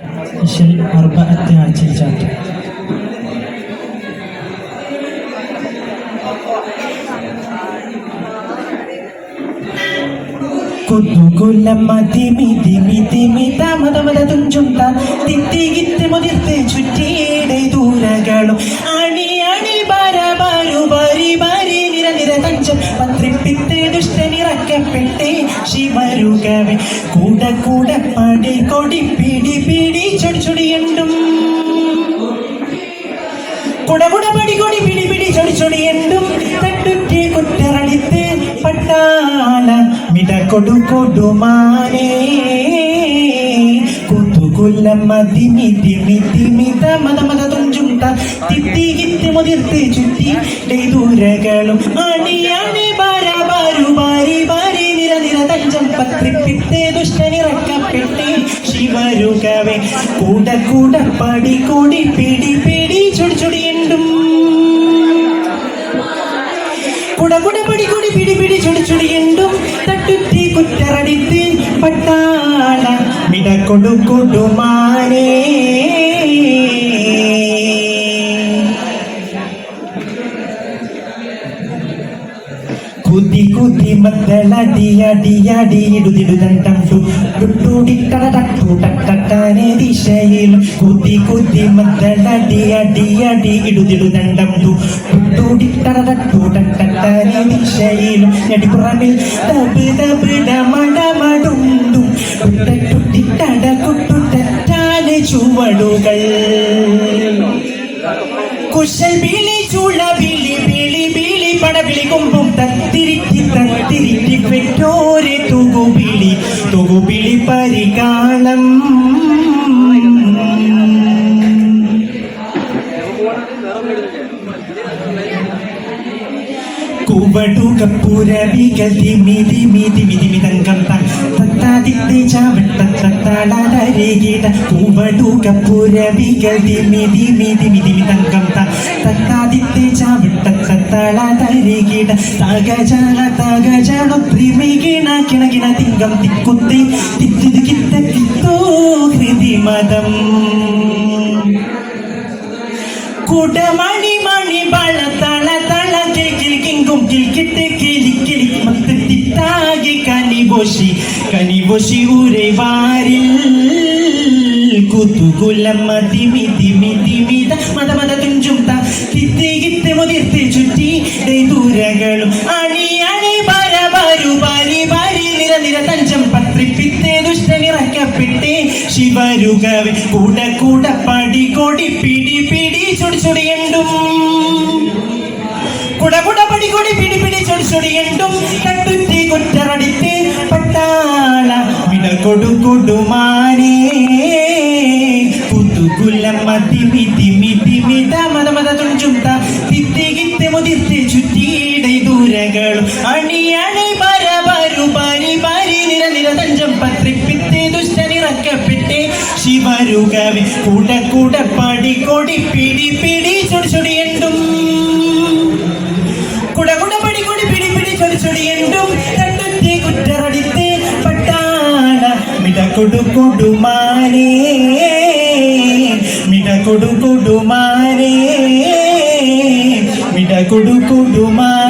سبيشال أربعة عجلات കുതുകുലമ്മ തിമി തിമി തിമി തമതമത തുഞ്ചുണ്ട തിത്തികിത്ത് മുതിർത്ത് ചുറ്റിയുടെ ദൂരകളും അണി അണി ബാര ബാരു ബാരി ബാരി നിര നിര തഞ്ചം പത്രിപ്പിത്ത് ദുഷ്ടനിറക്കപ്പെട്ടേ ശിവരുകവേ കൂടെ കൂടെ പടി കൊടി പിടി പിടി ചൊടി കൂടെ കുടകുട പടി കൊടി പിടി പിടി ചൊടി ചൊടിയണ്ടും തട്ടുറ്റി കുറ്ററടിത്ത് പട്ടാള മിട കൊടു കൊടുമാനേ തിമി തിമി പത്രിപ്പിത്തെ ദുഷ്ടനിറക്കപ്പെട്ടേ ശിവരുകവേ കൂട കൂട പടി കൂടി പിടി പിടി ചുടി ചൊടിയുണ്ടും കുട കുട പടി കൂടി പിടി പിടി ചുടി ചൊടിയുണ്ടും തട്ടുറ്റി കുറ്ററടിത്ത് പട്ടാള മിട കൊടു കൊടുമാനേ കുതി കുതി മദ്ദളടിയടിയടി ഇടുതിടുതണ്ടം ടുട്ടുടിട്ടടട്ടു ടട്ടട്ടാനെ ദിശയിലും കുതി കുതി മദ്ദളടിയടിയടി ഇടുതിടുതണ്ടം ടുട്ടുടിട്ടടട്ടു ടട്ടട്ടാനെ ദിശയിലും ഞടിപ്പുറമിൽ തബ് മടമടുണ്ടും കുട്ടട്ടുട്ടിട്ടട കുട്ടുട്ടാനെ ചുവടുകൾ കുശൽ ബിളി ചുള ബിളി ബിളി ബിളി പടബിളി കൊമ്പും തത്തിരിറ്റി തത്തിരിറ്റി പെറ്റോരെ തുകുബിളി തുകുബിളി പരികാളം കുവടുകപ്പുരവികൾ തിമി തിമി തിമി തിമി തങ്കം തത്താദിത്തെ ചാവട്ട ചാവട്ട തത്താളരേകിട തകജാല തകജാണ പ്രിമികിണ കിണ കിണ തിങ്കം തിക്കുത്തി തിത്തിത് കിത്ത കിത്തോ ഹൃതി മതം. കുടമണി മണി ബള തള തള കിൽ കിങ്കും കിൽക്കിട്ട് കിളി കിളി മത്ത് തിത്താകി കനിബോഷി കനിബോഷി ഊരെ വാരിൽ. കുത്തുകുലമ്മ തിമി തിമി തിമി ത മത മത കിത്തി കിത്തി മുതിർത്ത് ചുറ്റി ദേ ദൂരകളും അണി അണി ബര ബരു പരി ബാരി നിര നിര തഞ്ചം പത്രിപ്പിത്തേ ദുഷ്ടനിറക്കപ്പെട്ടേ ശിവരുകവെ കൂട കൂട പടി കൊടി പിടി പിടി ചൊടി ചൊടിയണ്ടും കുട കുട പടി പിടി പിടി ചൊടി ചൊടിയണ്ടും കട്ടുത്തി കുറ്ററടിത്ത് പട്ടാള മിട കൊടു കൊടുമാനേ. കുത്തുകുലമ്മ തിമി തിമി തിമി മത മത തുഞ്ചും ത തിത്തി കിത്തി മുതിർത്ത് ചുറ്റിയുടെ ദൂരകളും അണി അണി ബര ബരു ബാരി ബാരി നിര നിര തഞ്ചം പത്രിപ്പിത്തെ ദുഷ്ടനിറക്കപ്പെട്ടെ ശിവരുകവി കൂട കൂട പടി കൊടി പിടി പിടി ചൊടി ചൊടിയണ്ടും കുട കുട പടി കൊടി പിടി പിടി ചൊടി ചൊടിയണ്ടും എണ്ടും. കുറ്ററടിത്ത് കുറ്ററടിത്തെ പട്ടാണ കൊടു കൊടുമാനേ മിട കൊടു കൊടുമാനേ മിട കൊടു കൊടുമാനേ